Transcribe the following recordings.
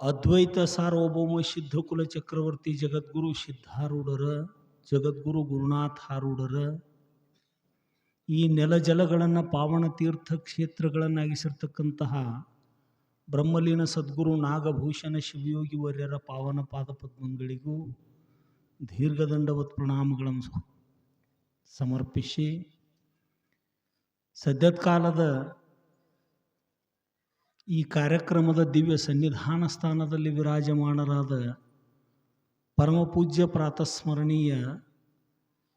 ಅದ್ವೈತ ಸಾರ್ವಭೌಮ ಸಿದ್ಧಕುಲ ಚಕ್ರವರ್ತಿ ಜಗದ್ಗುರು ಸಿದ್ಧಾರೂಢರ, ಜಗದ್ಗುರು ಗುರುನಾಥ ಹಾರೂಢರ, ಈ ನೆಲ ಜಲಗಳನ್ನು ಪಾವನ ತೀರ್ಥ ಕ್ಷೇತ್ರಗಳನ್ನಾಗಿಸಿರ್ತಕ್ಕಂತಹ ಬ್ರಹ್ಮಲೀನ ಸದ್ಗುರು ನಾಗಭೂಷಣ ಶಿವಯೋಗಿ ವರ್ಯರ ಪಾವನ ಪಾದ ಪದ್ಮಗಳಿಗೂ ದೀರ್ಘದಂಡವತ್ ಪ್ರಣಾಮಗಳನ್ನು ಸಮರ್ಪಿಸಿ ಸದ್ಯದ ಕಾಲದ ಈ ಕಾರ್ಯಕ್ರಮದ ದಿವ್ಯ ಸನ್ನಿಧಾನ ಸ್ಥಾನದಲ್ಲಿ ವಿರಾಜಮಾನರಾದ ಪರಮಪೂಜ್ಯ ಪ್ರಾತಸ್ಮರಣೀಯ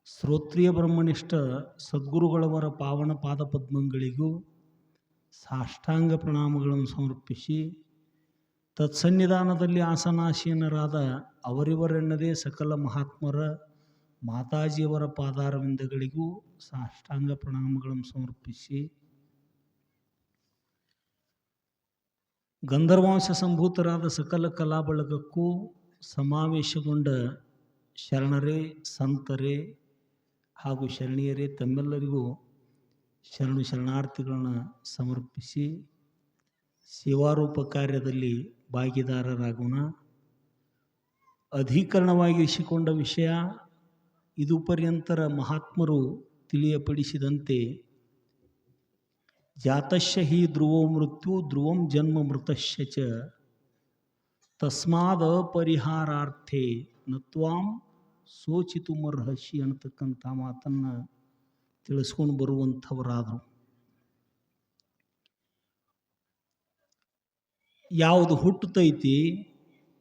ಶ್ರೋತ್ರಿಯ ಬ್ರಹ್ಮನಿಷ್ಠ ಸದ್ಗುರುಗಳವರ ಪಾವನ ಪಾದ ಪದ್ಮಗಳಿಗೂ ಸಾಷ್ಟಾಂಗ ಪ್ರಣಾಮಗಳನ್ನು ಸಮರ್ಪಿಸಿ ತತ್ಸನ್ನಿಧಾನದಲ್ಲಿ ಆಸನಾಸೀನರಾದ ಅವರಿವರೆನ್ನದೇ ಸಕಲ ಮಹಾತ್ಮರ ಮಾತಾಜಿಯವರ ಪಾದಾರವಿಂದಗಳಿಗೂ ಸಾಷ್ಟಾಂಗ ಪ್ರಣಾಮಗಳನ್ನು ಸಮರ್ಪಿಸಿ ಗಂಧರ್ವಾಂಶ ಸಂಭೂತರಾದ ಸಕಲ ಕಲಾ ಬಳಗಕ್ಕೂ ಸಮಾವೇಶಗೊಂಡ ಶರಣರೇ, ಸಂತರೇ ಹಾಗೂ ಶರಣೀಯರೇ ತಮ್ಮೆಲ್ಲರಿಗೂ ಶರಣು ಶರಣಾರ್ಥಿಗಳನ್ನು ಸಮರ್ಪಿಸಿ ಸೇವಾರೂಪ ಕಾರ್ಯದಲ್ಲಿ ಭಾಗಿದಾರರಾಗೋಣ. ಅಧಿಕರಣವಾಗಿಸಿಕೊಂಡ ವಿಷಯ ಇದು ಪರ್ಯಂತರ ಮಹಾತ್ಮರು ತಿಳಿಯಪಡಿಸಿದಂತೆ ಜಾತಶ್ಯ ಹಿ ಧ್ರುವೋ ಮೃತ್ಯು ಧ್ರುವಂ ಜನ್ಮ ಮೃತಶ್ಯ ಚ. ತಸ್ಮಾದ ಪರಿಹಾರಾರ್ಥೆ ನತ್ವಾಂ ಸೋಚಿತುಮರ್ಹಸಿ ಅನ್ನತಕ್ಕಂಥ ಮಾತನ್ನು ತಿಳಿಸ್ಕೊಂಡು ಬರುವಂಥವರಾದರು. ಯಾವುದು ಹುಟ್ಟುತ್ತೈತಿ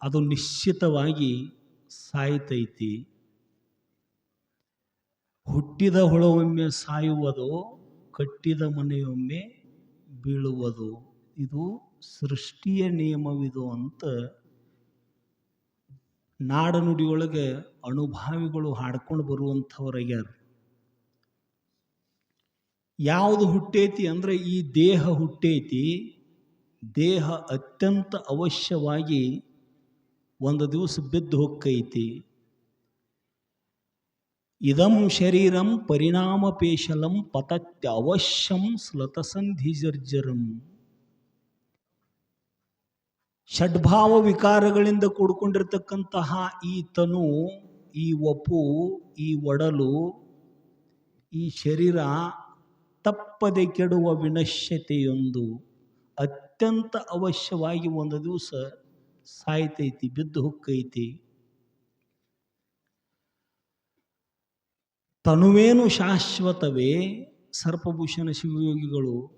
ಅದು ನಿಶ್ಚಿತವಾಗಿ ಸಾಯ್ತೈತಿ. ಹುಟ್ಟಿದ ಹುಳವೊಮ್ಮೆ ಸಾಯುವುದು ಕಟ್ಟಿದ ಮನೆಯೊಮ್ಮೆ ಬೀಳುವುದು. ಇದು ಸೃಷ್ಟಿಯ ನಿಯಮವಿದು ಅಂತ ನಾಡನುಡಿಯೊಳಗೆ ಅನುಭಾವಿಗಳು ಹಾಡ್ಕೊಂಡು ಬರುವಂಥವರಾಗ್ಯಾರ. ಯಾವುದು ಹುಟ್ಟೈತಿ ಅಂದರೆ ಈ ದೇಹ ಹುಟ್ಟೈತಿ. ದೇಹ ಅತ್ಯಂತ ಅವಶ್ಯವಾಗಿ ಒಂದು ದಿವಸ ಬಿದ್ದು ಹೊಕ್ಕೈತಿ ಇದಂ ಶರೀರಂ ಪರಿಣಾಮಪೇಶಲಂ ಪತತ್ಯ ಅವಶ್ಯಂ ಸ್ಲತಸಂಧಿಜರ್ಜರಂ ಷಡ್ಭಾವ ವಿಕಾರಗಳಿಂದ ಕೂಡ್ಕೊಂಡಿರ್ತಕ್ಕಂತಹ ಈ ತನು, ಈ ಒಪು, ಈ ಒಡಲು, ಈ ಶರೀರ ತಪ್ಪದೆ ಕೆಡುವ ವಿನಶ್ಯತೆಯೊಂದು ಅತ್ಯಂತ ಅವಶ್ಯವಾಗಿ ಒಂದು ದಿವಸ ಸಾಯ್ತೈತಿ, ಬಿದ್ದು ಹೊಕ್ಕೈತಿ. ತನುವೇನು ಶಾಶ್ವತವೇ ಸರ್ಪಭೂಷಣ ಶಿವಯೋಗಿಗಳು,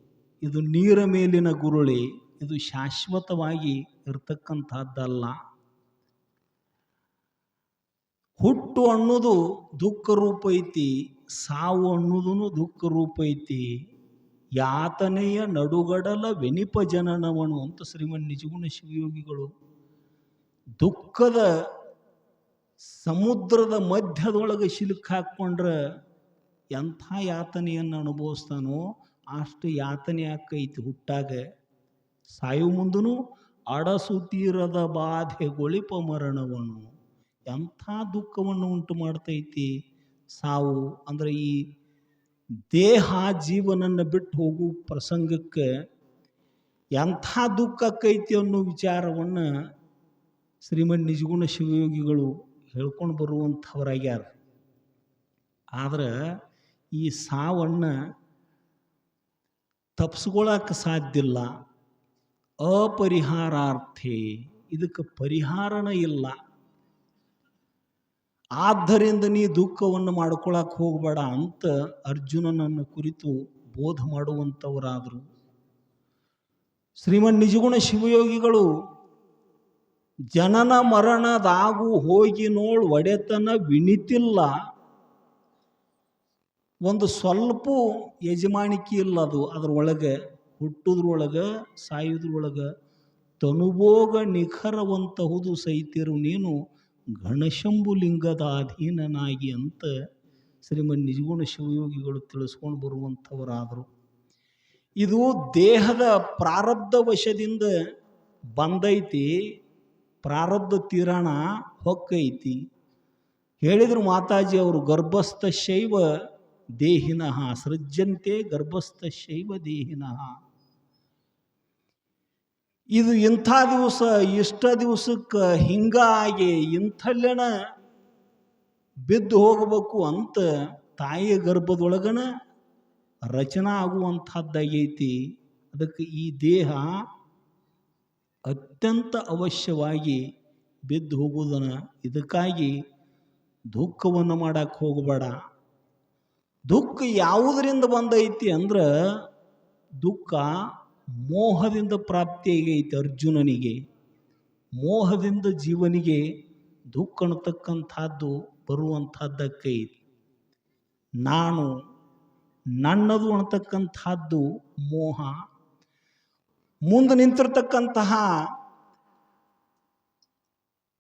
ಇದು ನೀರ ಮೇಲಿನ ಗುರುಳಿ, ಇದು ಶಾಶ್ವತವಾಗಿ ಇರತಕ್ಕಂಥದ್ದಲ್ಲ. ಹುಟ್ಟು ಅನ್ನೋದು ದುಃಖ ರೂಪ ಐತಿ, ಸಾವು ಅನ್ನೋದು ದುಃಖ ರೂಪ ಐತಿ. ಯಾತನೆಯ ನಡುಗಡಲ ವೆನಿಪ ಜನನವನು ಅಂತ ಶ್ರೀಮನ್ ನಿಜಗುಣ ಶಿವಯೋಗಿಗಳು. ದುಃಖದ ಸಮುದ್ರದ ಮಧ್ಯದೊಳಗೆ ಸಿಲುಕ್ ಹಾಕ್ಕೊಂಡ್ರೆ ಎಂಥ ಯಾತನೆಯನ್ನು ಅನುಭವಿಸ್ತಾನೋ ಅಷ್ಟು ಯಾತನೆ ಆಕೈತಿ ಹುಟ್ಟಾಗ. ಸಾಯು ಮುಂದನು ಬಾಧೆ ಗೊಳಿಪ ಮರಣವನು. ಎಂಥ ದುಃಖವನ್ನು ಉಂಟು ಮಾಡ್ತೈತಿ ಸಾವು ಅಂದರೆ ಈ ದೇಹ ಜೀವನನ್ನು ಬಿಟ್ಟು ಹೋಗು ಪ್ರಸಂಗಕ್ಕೆ ಎಂಥ ದುಃಖ ಆಕೈತಿ ಅನ್ನೋ ವಿಚಾರವನ್ನು ಶ್ರೀಮನ್ ನಿಜಗುಣ ಶಿವಯೋಗಿಗಳು ಹೇಳ್ಕೊಂಡು ಬರುವಂಥವರಾಗ್ಯಾರ ಆದ್ರೆ ಈ ಸಾವನ್ನು ತಪ್ಪಿಸ್ಕೊಳಕ್ಕೆ ಸಾಧ್ಯಲ್ಲ ಅಪರಿಹಾರಾರ್ಥೆ, ಇದಕ್ಕೆ ಪರಿಹಾರನ ಇಲ್ಲ. ಆದ್ದರಿಂದ ನೀ ದುಃಖವನ್ನು ಮಾಡ್ಕೊಳಕ್ಕೆ ಹೋಗಬೇಡ ಅಂತ ಅರ್ಜುನನನ್ನು ಕುರಿತು ಬೋಧ ಮಾಡುವಂಥವರಾದರು. ಶ್ರೀಮನ್ ನಿಜಗುಣ ಶಿವಯೋಗಿಗಳು ಜನನ ಮರಣದಾಗು ಹೋಗಿ ನೋಳ್ ಒಡೆತನ ವಿಣಿತಿಲ್ಲ ಒಂದು ಸ್ವಲ್ಪ ಯಜಮಾನಿಕೆ ಇಲ್ಲ ಅದು. ಅದ್ರೊಳಗೆ ಹುಟ್ಟುದ್ರೊಳಗೆ, ಸಾಯುದ್ರೊಳಗೆ ತನುಭೋಗ ನಿಖರವಂತಹುದು ಸೈತಿರು ನೀನು ಘನಶಂಭು ಲಿಂಗದ ಅಧೀನನಾಗಿ ಅಂತ ಶ್ರೀಮನ್ ನಿಜಗುಣ ಶಿವಯೋಗಿಗಳು ತಿಳಿಸ್ಕೊಂಡು ಬರುವಂಥವರಾದರು. ಇದು ದೇಹದ ಪ್ರಾರಬ್ಧ ವಶದಿಂದ ಬಂದೈತಿ. ಪ್ರಾರಬ್ಧ ತೀರಣ ಹೊಕ್ಕೈತಿ. ಹೇಳಿದರು ಮಾತಾಜಿ ಅವರು, ಗರ್ಭಸ್ಥ ಶೈವ ದೇಹಿನಃ, ಸೃಜ್ಯಂತೆ ಗರ್ಭಸ್ಥ ಶೈವ ದೇಹಿನಃ. ಇದು ಇಂಥ ದಿವಸ, ಇಷ್ಟ ದಿವಸಕ್ಕೆ ಹಿಂಗಾಗಿ ಇಂಥಲ್ಲೆನ ಬಿದ್ದು ಹೋಗಬೇಕು ಅಂತ ತಾಯಿಯ ಗರ್ಭದೊಳಗನ ರಚನಾ ಆಗುವಂಥದ್ದಾಗೈತಿ. ಅದಕ್ಕೆ ಈ ದೇಹ ಅತ್ಯಂತ ಅವಶ್ಯವಾಗಿ ಬಿದ್ದು ಹೋಗುವುದನ್ನು ಇದಕ್ಕಾಗಿ ದುಃಖವನ್ನು ಮಾಡಕ್ಕೆ ಹೋಗಬೇಡ. ದುಃಖ ಯಾವುದರಿಂದ ಬಂದೈತಿ ಅಂದ್ರೆ ದುಃಖ ಮೋಹದಿಂದ ಪ್ರಾಪ್ತಿಯಾಗೈತಿ ಅರ್ಜುನನಿಗೆ. ಮೋಹದಿಂದ ಜೀವನಿಗೆ ದುಃಖ ಅನ್ನತಕ್ಕಂಥದ್ದು ಬರುವಂಥದ್ದಕ್ಕೈತಿ. ನಾನು ನನ್ನದು ಅನ್ನತಕ್ಕಂಥದ್ದು ಮೋಹ ಮುಂದೆ ನಿಂತಿರ್ತಕ್ಕಂತಹ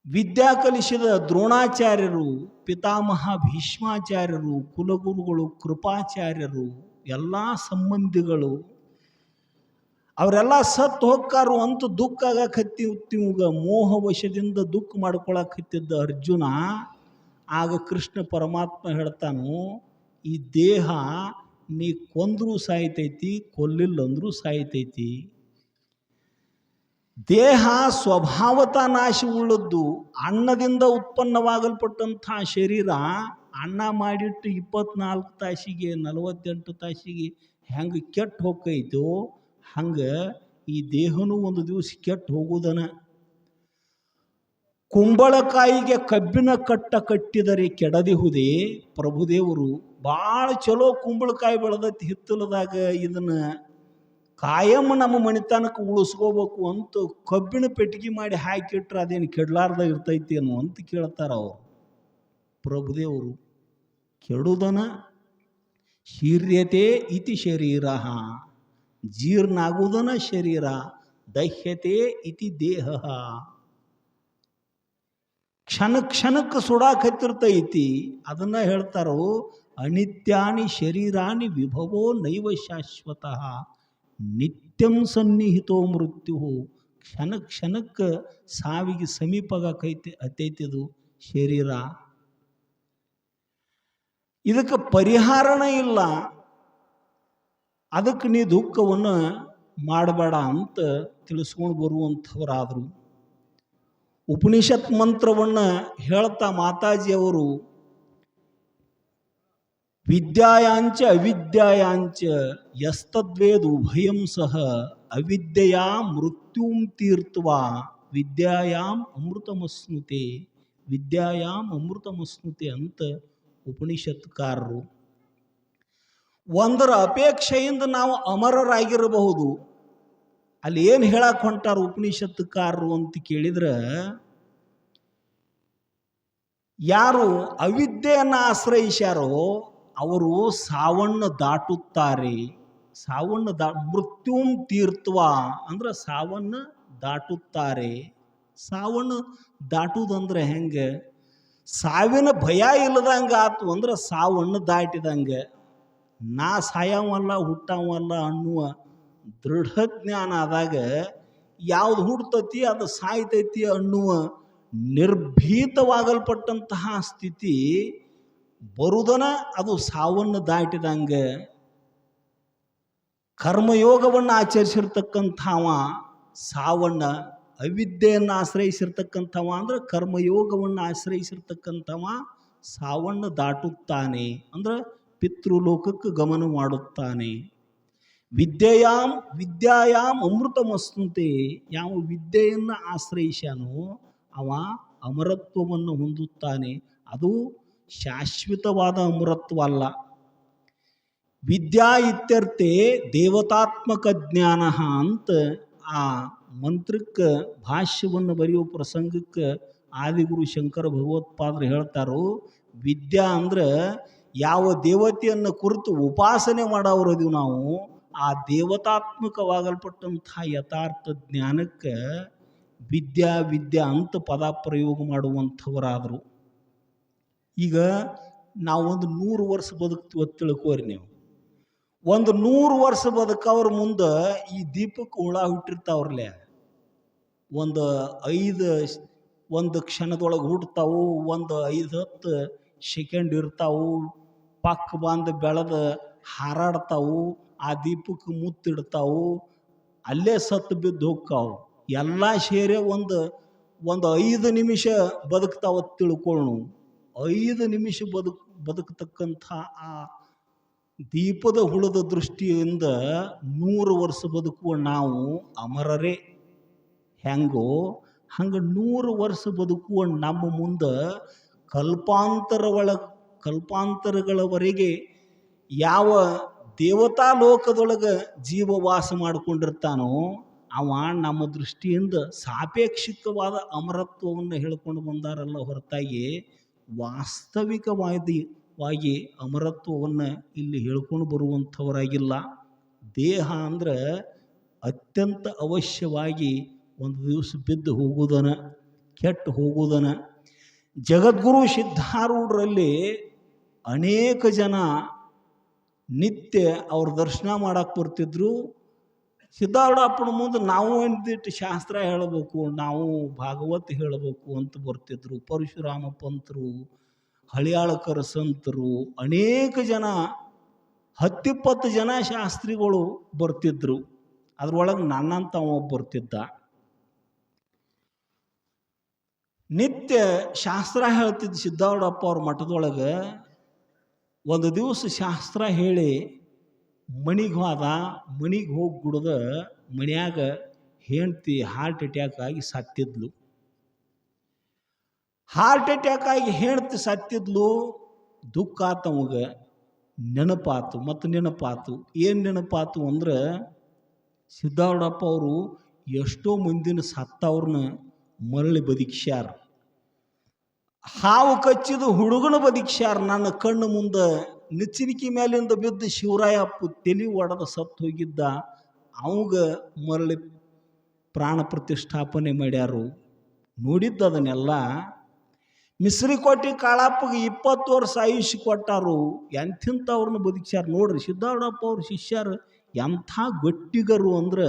ವಿದ್ಯಾ ಕಲಿಸಿದ ದ್ರೋಣಾಚಾರ್ಯರು, ಪಿತಾಮಹ ಭೀಷ್ಮಾಚಾರ್ಯರು, ಕುಲಗುರುಗಳು, ಕೃಪಾಚಾರ್ಯರು, ಎಲ್ಲ ಸಂಬಂಧಿಗಳು, ಅವರೆಲ್ಲ ಸತ್ತು ಹೊಕ್ಕಾರು ಅಂತ ದುಃಖ ಆಗಕತ್ತಿಗ ಮೋಹ ವಶದಿಂದ ದುಃಖ ಮಾಡ್ಕೊಳಕತ್ತಿದ್ದ ಅರ್ಜುನ, ಆಗ ಕೃಷ್ಣ ಪರಮಾತ್ಮ ಹೇಳ್ತಾನು, ಈ ದೇಹ ನೀ ಕೊಂದರೂ ಸಾಯ್ತೈತಿ ಕೊಲ್ಲಿಲ್ಲ ಅಂದರೂ ಸಾಯ್ತೈತಿ. ದೇಹ ಸ್ವಭಾವತ ನಾಶವುಳ್ಳದ್ದು ಅನ್ನದಿಂದ ಉತ್ಪನ್ನವಾಗಲ್ಪಟ್ಟಂಥ ಶರೀರ ಅನ್ನ ಮಾಡಿಟ್ಟು ಇಪ್ಪತ್ನಾಲ್ಕು ತಾಸಿಗೆ, ನಲವತ್ತೆಂಟು ತಾಸಿಗೆ ಹೆಂಗೆ ಕೆಟ್ಟು ಹೋಗ್ತೈತೋ, ಹಂಗೆ ಈ ದೇಹನೂ ಒಂದು ದಿವಸ ಕೆಟ್ಟು ಹೋಗುದನ. ಕುಂಬಳಕಾಯಿಗೆ ಕಬ್ಬಿನ ಕಟ್ಟ ಕಟ್ಟಿದರೆ ಕೆಡದಿಹುದೇ, ಪ್ರಭುದೇವರು ಭಾಳ ಚಲೋ ಕುಂಬಳಕಾಯಿ ಬೆಳೆದೈತಿ ಹಿತ್ತಲದಾಗ ಇದನ್ನು ಕಾಯಂ ನಮ್ಮ ಮಣಿತನಕ್ಕೆ ಉಳಿಸ್ಕೋಬೇಕು ಅಂತ ಕಬ್ಬಿಣ ಪೆಟ್ಟಿಗೆ ಮಾಡಿ ಹಾಕಿಟ್ರೆ ಅದೇನು ಕೆಡಲಾರ್ದ ಇರ್ತೈತಿ ಅನ್ನೋ ಅಂತ ಕೇಳ್ತಾರ ಅವರು. ಪ್ರಭುದೇವರು, ಕೆಡುದನ ಶೀರ್ಯತೆ ಇತಿ ಶರೀರ ಜೀರ್ಣ ಆಗುವುದನ ಶರೀರ, ದಹ್ಯತೆ ಇತಿ ದೇಹ. ಕ್ಷಣ ಕ್ಷಣಕ್ಕೆ ಸುಡಾಕತ್ತಿರ್ತೈತಿ, ಅದನ್ನ ಹೇಳ್ತಾರೋ, ಅನಿತ್ಯಾನಿ ಶರೀರಾನಿ ವಿಭವೋ ನೈವ ಶಾಶ್ವತಃ. ನಿತ್ಯಂ ಸನ್ನಿಹಿತೋ ಮೃತ್ಯು ಕ್ಷಣ ಕ್ಷಣಕ್ಕೆ ಸಾವಿಗೆ ಸಮೀಪಗಾಕೈತಿ ಅತೈತಿದು ಶರೀರ. ಇದಕ್ಕೆ ಪರಿಹಾರನೇ ಇಲ್ಲ. ಅದಕ್ಕೆ ನೀ ದುಃಖವನ್ನು ಮಾಡಬೇಡ ಅಂತ ತಿಳಿಸ್ಕೊಂಡು ಬರುವಂಥವರಾದರು. ಉಪನಿಷತ್ ಮಂತ್ರವನ್ನು ಹೇಳ್ತಾ ಮಾತಾಜಿಯವರು ವಿದ್ಯಾಯಾಂಚ ಅವಿದ್ಯಾಯಾಂಚ ಯಸ್ತದ್ವೇದ ಉಭಯಂ ಸಹ ಅವಿದ್ಯೆಯಾ ಮೃತ್ಯುಂ ತೀರ್ಥ್ವ ವಿದ್ಯಾಯಾಮ್ ಅಮೃತಮಸ್ನುತೆ ವಿದ್ಯಾಯಾಮ್ ಅಮೃತಮಸ್ನುತೆ ಅಂತ ಉಪನಿಷತ್ಕಾರರು. ಒಂದರ ಅಪೇಕ್ಷೆಯಿಂದ ನಾವು ಅಮರರಾಗಿರಬಹುದು. ಅಲ್ಲಿ ಏನು ಹೇಳಕ್ಕೆ ಹೊಂಟಾರ ಉಪನಿಷತ್ಕಾರರು ಅಂತ ಕೇಳಿದ್ರೆ, ಯಾರು ಅವಿದ್ಯೆಯನ್ನು ಆಶ್ರಯಿಸ್ಯಾರೋ ಅವರು ಸಾವನ್ನು ದಾಟುತ್ತಾರೆ. ಸಾವನ್ನು ದಾ, ಮೃತ್ಯುಂ ತೀರ್ಥ್ವ ಅಂದ್ರೆ ಸಾವನ್ನು ದಾಟುತ್ತಾರೆ. ಸಾವನ್ನು ದಾಟುವುದಂದ್ರೆ ಹೆಂಗೆ? ಸಾವಿನ ಭಯ ಇಲ್ಲದಂಗೆ ಆತು ಅಂದ್ರೆ ಸಾವನ್ನು ದಾಟಿದಂಗೆ. ನಾ ಸಾಯವಲ್ಲ, ಹುಟ್ಟವಲ್ಲ ಅನ್ನುವ ದೃಢ ಜ್ಞಾನ ಆದಾಗ ಯಾವ್ದು ಹುಡ್ತತಿ ಅದು ಸಾಯ್ತೈತಿ ಅನ್ನುವ ನಿರ್ಭೀತವಾಗಲ್ಪಟ್ಟಂತಹ ಸ್ಥಿತಿ ಬರುದನ ಅದು ಸಾವನ್ನು ದಾಟಿದಂಗೆ ಕರ್ಮಯೋಗವನ್ನು ಆಚರಿಸಿರ್ತಕ್ಕಂಥವ ಸಾವನ್ನ ಅವಿದ್ಯೆಯನ್ನು ಆಶ್ರಯಿಸಿರ್ತಕ್ಕಂಥವ ಅಂದ್ರೆ ಕರ್ಮಯೋಗವನ್ನು ಆಶ್ರಯಿಸಿರ್ತಕ್ಕಂಥವ ಸಾವನ್ನು ದಾಟುತ್ತಾನೆ ಅಂದ್ರೆ ಪಿತೃಲೋಕಕ್ಕೆ ಗಮನ ಮಾಡುತ್ತಾನೆ. ವಿದ್ಯೆಯಾಮ್ ವಿದ್ಯಾಯಾಮ್ ಅಮೃತಮಸ್ತುತೆ ಯಾವ ವಿದ್ಯೆಯನ್ನು ಆಶ್ರಯಿಸ್ಯಾನೋ ಅವ ಅಮರತ್ವವನ್ನು ಹೊಂದುತ್ತಾನೆ. ಅದು ಶಾಶ್ವತವಾದ ಅಮೃತ್ವ ಅಲ್ಲ ವಿದ್ಯಾ ಇತ್ಯರ್ಥೆ ದೇವತಾತ್ಮಕ ಜ್ಞಾನ ಅಂತ ಆ ಮಂತ್ರಕ್ಕೆ, ಭಾಷ್ಯವನ್ನು ಬರೆಯುವ ಪ್ರಸಂಗಕ್ಕೆ ಆದಿಗುರು ಶಂಕರ ಭಗವತ್ಪಾದರು ಹೇಳ್ತಾರು, ವಿದ್ಯಾ ಅಂದ್ರೆ ಯಾವ ದೇವತೆಯನ್ನು ಕುರಿತು ಉಪಾಸನೆ ಮಾಡೋರದೀವಿ ನಾವು, ಆ ದೇವತಾತ್ಮಕವಾಗಲ್ಪಟ್ಟಂಥ ಯಥಾರ್ಥ ಜ್ಞಾನಕ್ಕೆ ವಿದ್ಯಾ ವಿದ್ಯಾ ಅಂತ ಪದ ಪ್ರಯೋಗ ಮಾಡುವಂಥವರಾದರು. ಈಗ ನಾವೊಂದು ನೂರು ವರ್ಷ ಬದುಕ್ತೀವಿ ತಿಳ್ಕೋರಿ ನೀವು. ಒಂದು ನೂರು ವರ್ಷ ಬದುಕವ್ರ ಮುಂದೆ ಈ ದೀಪಕ್ಕೆ ಹುಳ ಹುಟ್ಟಿರ್ತಾವ್ರಲ್ಲೇ ಒಂದು ಐದು ಒಂದು ಕ್ಷಣದೊಳಗೆ ಹುಡ್ತಾವು ಒಂದು ಐದು ಹತ್ತು ಸೆಕೆಂಡ್ ಇರ್ತಾವು ಪಕ್ಕ ಬಂದು ಬೆಳೆದು ಹಾರಾಡ್ತಾವು, ಆ ದೀಪಕ್ಕೆ ಮುತ್ತಿಡ್ತಾವು, ಅಲ್ಲೇ ಸತ್ತು ಬಿದ್ದು ಹೋಗ್ತಾವು. ಎಲ್ಲ ಸೇರಿ ಒಂದು ಒಂದು ಐದು ನಿಮಿಷ ಬದುಕ್ತಾವ ತಿಳ್ಕೊಳ್ಳು ಐದು ನಿಮಿಷ ಬದುಕ್, ಬದುಕತಕ್ಕಂಥ ಆ ದೀಪದ ಹುಳದ ದೃಷ್ಟಿಯಿಂದ ನೂರು ವರ್ಷ ಬದುಕುವ ನಾವು ಅಮರರೇ. ಹೆಂಗೋ? ಹಂಗೆ ನೂರು ವರ್ಷ ಬದುಕುವ ನಮ್ಮ ಮುಂದೆ ಕಲ್ಪಾಂತರ ಒಳ, ಕಲ್ಪಾಂತರಗಳವರೆಗೆ ಯಾವ ದೇವತಾ ಲೋಕದೊಳಗೆ ಜೀವ ವಾಸ ಮಾಡಿಕೊಂಡಿರ್ತಾನೋ ಅವ ನಮ್ಮ ದೃಷ್ಟಿಯಿಂದ ಸಾಪೇಕ್ಷಿಕವಾದ ಅಮರತ್ವವನ್ನು ಹೇಳ್ಕೊಂಡು ಬಂದಾರಲ್ಲ ಹೊರತಾಗಿ ವಾಸ್ತವಿಕವಾದಿ ವಾಗಿ ಅಮರತ್ವವನ್ನು ಇಲ್ಲಿ ಹೇಳ್ಕೊಂಡು ಬರುವಂಥವರಾಗಿಲ್ಲ. ದೇಹ ಅಂದ್ರೆ ಅತ್ಯಂತ ಅವಶ್ಯವಾಗಿ ಒಂದು ದಿವಸ ಬಿದ್ದು ಹೋಗುವುದನ ಕೆಟ್ಟು ಹೋಗುವುದನ ಜಗದ್ಗುರು ಸಿದ್ಧಾರೂಢರಲ್ಲಿ ಅನೇಕ ಜನ ನಿತ್ಯ ಅವ್ರ ದರ್ಶನ ಮಾಡಕ್ಕೆ ಬರ್ತಿದ್ರು. ಸಿದ್ಧಾರೂಢಪ್ಪನ ಮುಂದೆ ನಾವು ಎಂದಿಟ್ಟು ಶಾಸ್ತ್ರ ಹೇಳಬೇಕು, ನಾವು ಭಾಗವತ್ ಹೇಳಬೇಕು ಅಂತ ಬರ್ತಿದ್ರು. ಪರಶುರಾಮ ಪಂತರು, ಹಳಿಯಾಳಕರ ಸಂತರು, ಅನೇಕ ಜನ, ಹತ್ತಿಪ್ಪತ್ತು ಜನ ಶಾಸ್ತ್ರಿಗಳು ಬರ್ತಿದ್ರು. ಅದ್ರೊಳಗೆ ನನ್ನಂತ ಒಬ್ಬ ಬರ್ತಿದ್ದ. ನಿತ್ಯ ಶಾಸ್ತ್ರ ಹೇಳ್ತಿದ್ದ ಸಿದ್ಧಾರೂಢಪ್ಪ ಅವ್ರ ಮಠದೊಳಗೆ, ಒಂದು ದಿವಸ ಶಾಸ್ತ್ರ ಹೇಳಿ ಮಣಿಗೆ ಹೋದ ಮಣಿಗೆ ಹೋಗಿ ಗುಡ್ದ ಮನ್ಯಾಗ ಹೆಂಡ್ತಿ ಹಾರ್ಟ್ ಅಟ್ಯಾಕ್ ಆಗಿ ಸತ್ತಿದ್ಲು. ಹಾರ್ಟ್ ಅಟ್ಯಾಕ್ ಆಗಿ ಹೆಂಡ್ತಿ ಸತ್ತಿದ್ಲು, ದುಃಖ ಆತು ಅವಾಗ, ನೆನಪಾತು ಮತ್ತು ನೆನಪಾತು. ಏನು ನೆನಪಾತು ಅಂದ್ರೆ ಸಿದ್ಧಾರೂಢಪ್ಪ ಅವರು ಎಷ್ಟೋ ಮಂದಿನ ಸತ್ತವ್ರನ್ನ ಮರಳಿ ಬದುಕಿಸ್ಯಾರ ಹಾವು ಕಚ್ಚಿದ ಹುಡುಗನ ಬದುಕಿಸ್ಯಾರ ನನ್ನ ಕಣ್ಣು ಮುಂದೆ. ನಿಚ್ಚಣಿಕೆ ಮೇಲಿಂದ ಬಿದ್ದು ಶಿವರಾಯಪ್ಪ ತಲೆ ಒಡೆದ ಸತ್ತು ಹೋಗಿದ್ದ, ಅವಾಗ ಮರಳಿ ಪ್ರಾಣ ಪ್ರತಿಷ್ಠಾಪನೆ ಮಾಡ್ಯಾರು. ನೋಡಿದ್ದ ಅದನ್ನೆಲ್ಲ ಮಿಸ್ರಿಕೋಟಿ ಕಾಳಪ್ಪಗೆ ಇಪ್ಪತ್ತು ವರ್ಷ ಆಯುಷ್ಯ ಕೊಟ್ಟಾರು. ಎಂಥಿಂಥವ್ರನ್ನ ಬದುಕ್ಸ್ಯಾರ ನೋಡ್ರಿ. ಸಿದ್ಧಾರೂಢಪ್ಪ ಅವ್ರ ಶಿಷ್ಯರು ಎಂಥ ಗಟ್ಟಿಗರು ಅಂದ್ರೆ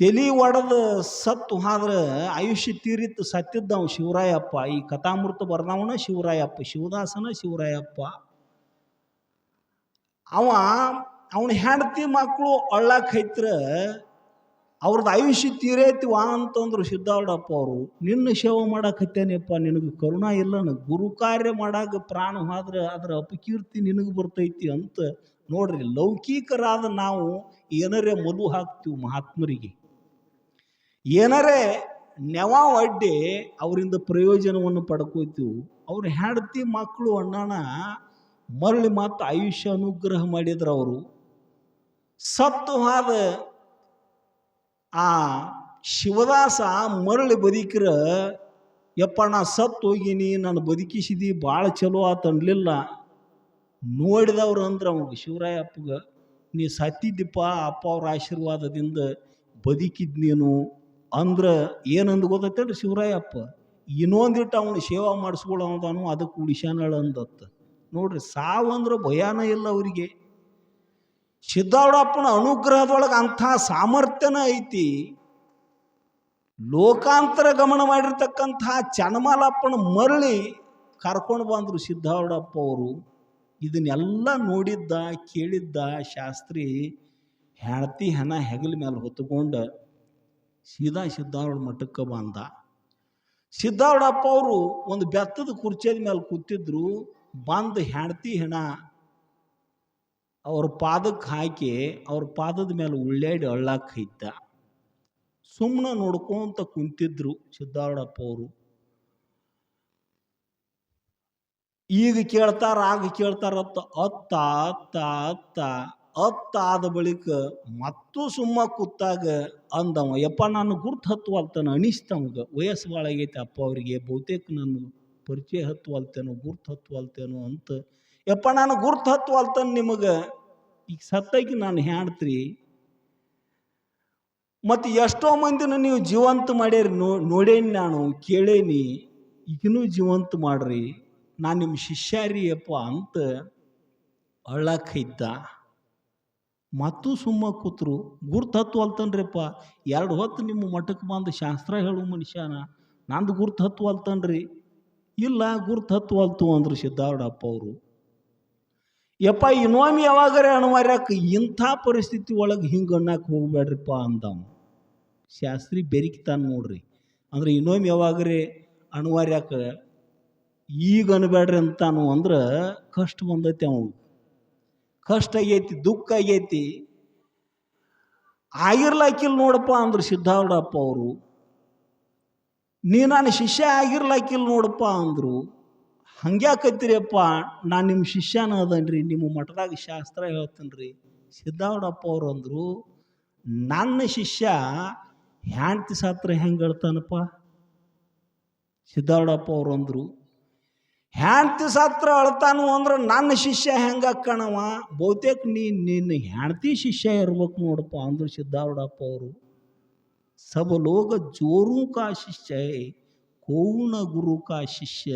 ತಲೆ ಒಡೆದು ಸತ್ತು, ಆದ್ರೆ ಆಯುಷ್ಯ ತೀರಿತ್ತು ಸತ್ತಿದ್ದವ ಶಿವರಾಯಪ್ಪ. ಈ ಕಥಾಮೃತ ಬರ್ದವನ ಶಿವರಾಯಪ್ಪ, ಶಿವದಾಸನ ಶಿವರಾಯಪ್ಪ. ಅವ, ಅವನ ಹೆಂಡತಿ ಮಕ್ಕಳು ಅಳ್ಳಾಕ್ ಹೈತ್ರ ಅವ್ರದ್ದು ಆಯುಷ್ಯ ತೀರೈತಿವ ಅಂತಂದ್ರು ಸಿದ್ಧಾವಡಪ್ಪ ಅವರು, ನಿನ್ನ ಸೇವೆ ಮಾಡಾಕತ್ತೇನೆಪ್ಪ ನಿನಗೆ ಕರುಣ ಇಲ್ಲನ, ಗುರು ಕಾರ್ಯ ಮಾಡಾಗ ಪ್ರಾಣ ಹೋದ್ರೆ ಅದರ ಅಪಕೀರ್ತಿ ನಿನಗೆ ಬರ್ತೈತಿ ಅಂತ ನೋಡ್ರಿ, ಲೌಕಿಕರಾದ ನಾವು ಏನರೇ ಮಲು ಹಾಕ್ತೀವಿ ಮಹಾತ್ಮರಿಗೆ, ಏನರೇ ನೆವ ಅಡ್ಡಿ ಅವರಿಂದ ಪ್ರಯೋಜನವನ್ನು ಪಡ್ಕೋತೀವಿ, ಅವ್ರ ಹೆಂಡತಿ ಮಕ್ಕಳು ಅಣ್ಣನ ಮರಳಿ ಮತ್ತು ಆಯುಷ್ಯ ಅನುಗ್ರಹ ಮಾಡಿದ್ರು ಅವರು. ಸತ್ತು ಹಾದ ಆ ಶಿವದಾಸ ಮರಳಿ ಬದುಕಿರ, ಯಪ್ಪ ನಾ ಸತ್ತು ಹೋಗಿನಿ, ನಾನು ಬದುಕಿಸಿದಿ, ಭಾಳ ಚಲೋ ಆತ ಅನ್ಲಿಲ್ಲ ನೋಡಿದವ್ರು ಅಂದ್ರೆ ಅವಾಗ ಶಿವರಾಯಪ್ಪಗ ನೀ ಸತ್ತಿದ್ದಿಪ್ಪ ಅಪ್ಪ ಅವ್ರ ಆಶೀರ್ವಾದದಿಂದ ಬದುಕಿದ್ ನೀನು ಅಂದ್ರೆ ಏನಂದು ಗೊತ್ತೇಳಿ ಶಿವರಾಯಪ್ಪ? ಇನ್ನೊಂದಿಟ್ಟು ಅವನು ಸೇವಾ ಮಾಡಿಸ್ಕೊಳ್ಳೋದಾನು ಅದಕ್ಕೆ ಉಳಿಸ್ಯಾನಳ ಅಂದತ್ತ. ನೋಡ್ರಿ ಸಾವಂದ್ರೆ ಭಯಾನ ಇಲ್ಲ ಅವರಿಗೆ. ಸಿದ್ಧಾವಡಪ್ಪನ ಅನುಗ್ರಹದೊಳಗೆ ಅಂಥ ಸಾಮರ್ಥ್ಯನ ಐತಿ. ಲೋಕಾಂತರ ಗಮನ ಮಾಡಿರ್ತಕ್ಕಂಥ ಚನ್ನಮಾಲಪ್ಪನ ಮರಳಿ ಕರ್ಕೊಂಡು ಬಂದರು ಸಿದ್ಧಾವಡಪ್ಪ ಅವರು. ಇದನ್ನೆಲ್ಲ ನೋಡಿದ್ದ, ಕೇಳಿದ್ದ ಶಾಸ್ತ್ರಿ ಹೆಂಡತಿ ಹೆಣ ಹೆಗಲ ಮೇಲೆ ಹೊತ್ಕೊಂಡು ಸೀದಾ ಸಿದ್ಧಾರೂಢ ಮಠಕ್ಕೆ ಬಂದ. ಸಿದ್ಧಾರೂಢಪ್ಪ ಅವರು ಒಂದು ಬೆತ್ತದ ಕುರ್ಚಿಯ ಮೇಲೆ ಕೂತಿದ್ರು, ಬಂದು ಹೆಂಡತಿ ಹೆಣ ಅವ್ರ ಪಾದಕ್ಕೆ ಹಾಕಿ ಅವ್ರ ಪಾದದ ಮೇಲೆ ಉಳ್ಳಾಡಿ ಅಳ್ಳಾಕ ಇದ್ದ ಸುಮ್ಮನೆ ನೋಡ್ಕೊಂತ ಕುಂತಿದ್ರು ಸಿದ್ಧಾರೂಢಪ್ಪ ಅವರು. ಈಗ ಕೇಳ್ತಾರ, ಆಗ ಕೇಳ್ತಾರ ಅತ್ತ ಅತ್ತ ಅತ್ತ ಅತ್ತ ಆದ ಬಳಿಕ ಮತ್ತೂ ಸುಮ್ಮ ಕೂತಾಗ ಅಂದವ, ಯಪ್ಪ, ನಾನು ಗುರ್ತು ಹತ್ತುವಲ್ತಾನ ಅನಿಸ್ತವಂಗ ವಯಸ್ಸು ಭಾಳ ಅಪ್ಪ ಅವರಿಗೆ, ಬಹುತೇಕ ನಾನು ಪರಿಚಯ ಹತ್ತುವಲ್ತೇನೋ ಗುರ್ತು ಹತ್ತುವಲ್ತೇನೋ ಅಂತ. ಯಪ್ಪ, ನಾನು ಗುರ್ತು ಹತ್ತುವಲ್ತಾನ ನಿಮಗೆ? ಈಗ ಸತ್ತಾಗಿ ನಾನು ಹ್ಯಾಡ್ತ್ರಿ. ಮತ್ತು ಎಷ್ಟೋ ಮಂದಿನ ನೀವು ಜೀವಂತ ಮಾಡ್ಯಾರಿ, ನೋ, ನೋಡೇನಿ ನಾನು, ಕೇಳೇನಿ, ಈಗಿನೂ ಜೀವಂತ ಮಾಡ್ರಿ. ನಾನು ನಿಮ್ಮ ಶಿಷ್ಯಾರಿ ಅಪ್ಪ ಅಂತ ಅಳ್ಳಾಕೈದ್ದ ಮತ್ತು ಸುಮ್ಮ ಕೂತರು. ಗುರ್ತು ಅಲ್ತನ್ರಿಪ್ಪ. ಎರಡು ಹೊತ್ತು ನಿಮ್ಮ ಮಠಕ್ಕೆ ಬಂದು ಶಾಸ್ತ್ರ ಹೇಳು ಮನುಷ್ಯನ. ನಂದು ಗುರ್ತು ಹತ್ತು ಅಲ್ತನ್ರಿ. ಇಲ್ಲ, ಗುರ್ತು ಹತ್ತು ಅಲ್ತು ಅಂದರು ಸಿದ್ಧಾರೂಢಪ್ಪ ಅವರು. ಯಪ್ಪ ಇನ್ನೊಮ್ಮೆ ಯಾವಾಗರೆ ಅಣವಾರ್ಯಾಕ ಇಂಥ ಪರಿಸ್ಥಿತಿ ಒಳಗೆ ಹಿಂಗೆ ಅನ್ನಕ್ಕೆ ಹೋಗ್ಬೇಡ್ರಿಪ್ಪ ಅಂದವ ಶಾಸ್ತ್ರಿ ಬೆರಿಕಿತಾನ ನೋಡ್ರಿ. ಅಂದ್ರೆ ಇನ್ನೊಮ್ಮೆ ಯಾವಾಗರೆ ಅನಿವಾರ್ಯಾಕ ಈಗ ಅನ್ಬೇಡ್ರಿ ಅಂತಾನು ಅಂದ್ರೆ ಕಷ್ಟ ಬಂದೈತಿ ಅವನು ಕಷ್ಟ ಆಗೈತಿ, ದುಃಖ ಆಗೈತಿ. ಆಗಿರ್ಲಾಕಿಲ್ ನೋಡಪ್ಪ ಅಂದ್ರು ಸಿದ್ಧಾರ್ಡಪ್ಪ ಅವರು. ನೀ ನಾನು ಶಿಷ್ಯ ಆಗಿರ್ಲಾಕಿಲ್ ನೋಡಪ್ಪ ಅಂದರು. ಹಂಗ್ಯಾಕತ್ತೀರಿಯಪ್ಪ ನಾನು ನಿಮ್ಮ ಶಿಷ್ಯನ ಅದನ್ರಿ, ನಿಮ್ಮ ಮಠದಾಗ ಶಾಸ್ತ್ರ ಹೇಳ್ತೀನಿ ರೀ ಅವರು ಅವ್ರು ಅಂದರು, ನನ್ನ ಶಿಷ್ಯ ಹ್ಯಾಂಡ್ತಿ ಸಾತ್ರ ಹೆಂಗೆ ಹೇಳ್ತಾನಪ್ಪ? ಸಿದ್ಧಾರ್ಡಪ್ಪ ಅವ್ರು ಅಂದರು ಹೆಂಡ್ತಿ ಸತ್ರ ಅಳ್ತಾನು ಅಂದ್ರೆ ನನ್ನ ಶಿಷ್ಯ ಹೆಂಗೆ ಕಣವ ಬಹುತೇಕ ನೀ ನಿನ್ನ ಹೆಂಡ್ತಿ ಶಿಷ್ಯ ಇರ್ಬೇಕು ನೋಡಪ್ಪ ಅಂದ್ರೆ ಸಿದ್ಧಾರೂಢಪ್ಪ ಅವರು. ಸಬಲೋಗ ಜೋರು ಕಾ ಶಿಷ್ಯ ಕೌನ ಗುರು ಕಾ ಶಿಷ್ಯ.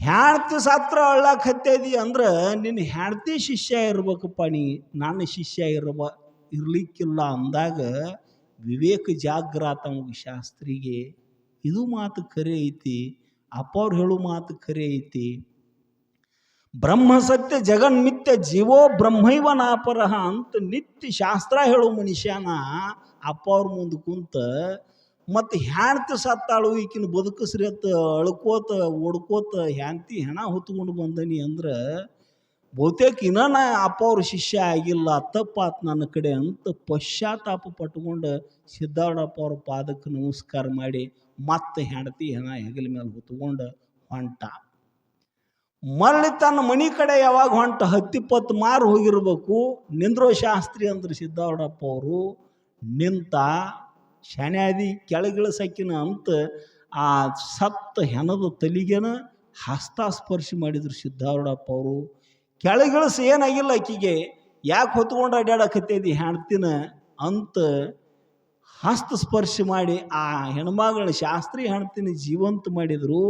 ಹೆಂಡ್ತಿ ಸತ್ರ ಅಳ್ಳಕ್ಕೆ ಹತ್ತೈದಿ ಅಂದ್ರೆ ನಿನ್ನ ಹೆಂಡ್ತಿ ಶಿಷ್ಯ ಇರ್ಬೇಕಪ್ಪ ನೀ, ನನ್ನ ಶಿಷ್ಯ ಇರಬ, ಇರ್ಲಿಕ್ಕಿಲ್ಲ ಅಂದಾಗ ವಿವೇಕ ಜಾಗ್ರಾತ ಶಾಸ್ತ್ರಿಗೆ. ಇದು ಮಾತು ಕರೆ ಐತಿ. ಅಪ್ಪ ಹೇಳು ಮಾತು ಖರೆ ಐತಿ. ಬ್ರಹ್ಮ ಸತ್ಯ ಜಗನ್ಮಿತ್ಯ ಜೀವೋ ಬ್ರಹ್ಮೈವ ನಾಪರಹ ಅಂತ ನಿತ್ಯ ಶಾಸ್ತ್ರ ಹೇಳು ಮನುಷ್ಯನ. ಅಪ್ಪ ಅವ್ರ ಮುಂದೆ ಕುಂತ ಮತ್ತು ಹ್ಯಾಂತಿ ಸತ್ತಾಳು ಈಕಿನ ಬದುಕಸ್ರಿ ಅಳ್ಕೋತ ಓಡ್ಕೋತ ಹ್ಯಾಂತಿ ಹೆಣ ಹೊತ್ಕೊಂಡು ಬಂದನಿ ಅಂದ್ರೆ ಬಹುತೇಕ ಇನ್ನ ನಾ ಅಪ್ಪ ಅವ್ರ ಶಿಷ್ಯ ಆಗಿಲ್ಲ, ತಪ್ಪಾತ್ ನನ್ನ ಕಡೆ ಅಂತ ಪಶ್ಚಾತ್ತಾಪ ಪಟ್ಕೊಂಡು ಸಿದ್ಧಾರ್ಡಪ್ಪ ಅವ್ರ ಪಾದಕ್ಕೆ ನಮಸ್ಕಾರ ಮಾಡಿ ಮತ್ತೆ ಹೆಂಡತಿ ಹೆಣ ಹೆಗಲ ಮೇಲೆ ಹೊತ್ಕೊಂಡು ಹೊಂಟ. ಮರಳಿ ತನ್ನ ಮನಿ ಕಡೆ ಯಾವಾಗ ಹೊಂಟ? ಹತ್ತಿಪ್ಪತ್ತು ಮಾರು ಹೋಗಿರ್ಬೇಕು. ನಿಂದ್ರೋ ಶಾಸ್ತ್ರಿ ಅಂದ್ರೆ ಸಿದ್ದಾವಡಪ್ಪ ಅವರು, ನಿಂತ ಶನ್ಯಾದಿ ಕೆಳಗಿಳಿಸಕ್ಕಿನ ಅಂತ ಆ ಸತ್ತ ಹೆಣದ ತಲಿಗೆನ ಹಸ್ತಾಸ್ಪರ್ಶಿ ಮಾಡಿದ್ರು ಸಿದ್ಧಾರೂಢಪ್ಪ ಅವರು. ಕೆಳಗಿಳಿಸಿ ಏನಾಗಿಲ್ಲ ಆಕಿಗೆ. ಯಾಕೆ ಹೊತ್ಕೊಂಡು ಅಡ್ಡಾಡಕತ್ತೈದಿ ಹೆಣ್ತಿನ ಅಂತ ಹಸ್ತ ಸ್ಪರ್ಶ ಮಾಡಿ ಆ ಹೆಣ್ಮಗಳ ಶಾಸ್ತ್ರಿ ಹೆಣ್ತಿನ ಜೀವಂತ ಮಾಡಿದ್ರು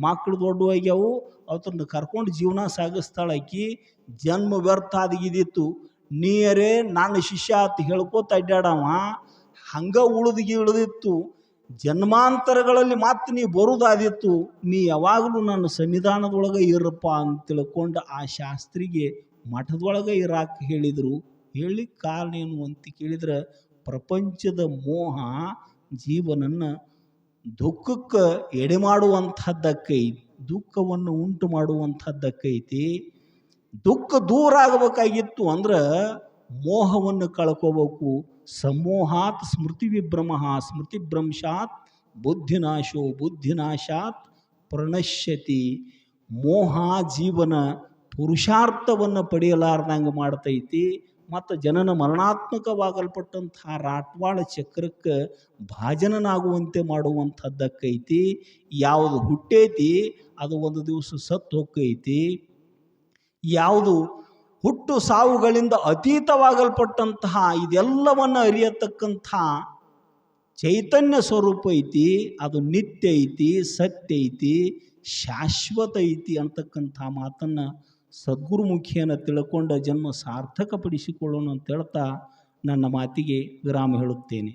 ಮಕ್ಕಳು ದೊಡ್ಡವಾಗ್ಯಾವು ಅವತ್ತನ್ನು ಕರ್ಕೊಂಡು ಜೀವನ ಸಾಗಿಸ್ತಾಳಾಕಿ ಜನ್ಮ ವ್ಯರ್ಥ ಅದಗಿದಿತ್ತು ನೀರೇ ನನ್ನ ಶಿಷ್ಯ ಅಂತ ಹೇಳ್ಕೋತ ಅಡ್ಡಾಡವ ಹಂಗ ಉಳಿದಿಗೆ ಉಳಿದಿತ್ತು ಜನ್ಮಾಂತರಗಳಲ್ಲಿ ಮತ್ತೆ ನೀ ಬರುದಾದಿತ್ತು ನೀ ಯಾವಾಗಲೂ ನನ್ನ ಸಂವಿಧಾನದೊಳಗೆ ಇರಪ್ಪ ಅಂತ ತಿಳ್ಕೊಂಡು ಆ ಶಾಸ್ತ್ರಿಗೆ ಮಠದೊಳಗೆ ಇರಾಕ ಹೇಳಿದರು. ಹೇಳಿ ಕಾರಣ ಏನು ಅಂತ ಕೇಳಿದ್ರೆ ಪ್ರಪಂಚದ ಮೋಹ ಜೀವನನ್ನು ದುಃಖಕ್ಕೆ ಎಡೆ ಮಾಡುವಂಥದ್ದಕ್ಕೈತಿ ದುಃಖವನ್ನು ಉಂಟು ಮಾಡುವಂಥದ್ದಕ್ಕೈತಿ ದುಃಖ ದೂರ ಆಗಬೇಕಾಗಿತ್ತು ಅಂದ್ರೆ ಮೋಹವನ್ನು ಕಳ್ಕೋಬೇಕು. ಸಮೋಹಾತ್ ಸ್ಮೃತಿ ವಿಭ್ರಮ, ಸ್ಮೃತಿ ಭ್ರಂಶಾತ್ ಬುದ್ಧಿನಾಶೋ, ಬುದ್ಧಿನಾಶಾತ್ ಪ್ರಣಶ್ಯತಿ. ಮೋಹ ಜೀವನ ಪುರುಷಾರ್ಥವನ್ನು ಪಡೆಯಲಾರ್ದಂಗೆ ಮಾಡ್ತೈತಿ. ಮತ್ತು ಜನನ ಮರಣಾತ್ಮಕವಾಗಲ್ಪಟ್ಟಂತಹ ರಾಟ್ವಾಳ ಚಕ್ರಕ್ಕೆ ಭಾಜನನಾಗುವಂತೆ ಮಾಡುವಂಥದ್ದಕ್ಕೈತಿ. ಯಾವುದು ಹುಟ್ಟೈತಿ, ಅದು ಒಂದು ದಿವಸ ಸತ್ತು ಹೊಕ್ಕೈತಿ. ಯಾವುದು ಹುಟ್ಟು ಸಾವುಗಳಿಂದ ಅತೀತವಾಗಲ್ಪಟ್ಟಂತಹ ಇದೆಲ್ಲವನ್ನು ಅರಿಯತಕ್ಕಂಥ ಚೈತನ್ಯ ಸ್ವರೂಪ ಐತಿ, ಅದು ನಿತ್ಯ ಐತಿ, ಸತ್ಯ ಐತಿ, ಶಾಶ್ವತ ಐತಿ ಅಂತಕ್ಕಂಥ ಮಾತನ್ನು ಸದ್ಗುರುಮುಖಿಯನ್ನು ತಿಳ್ಕೊಂಡ ಜನ್ಮ ಸಾರ್ಥಕಪಡಿಸಿಕೊಳ್ಳೋಣ ಅಂತ ಹೇಳ್ತಾ ನನ್ನ ಮಾತಿಗೆ ವಿರಾಮ ಹೇಳುತ್ತೇನೆ.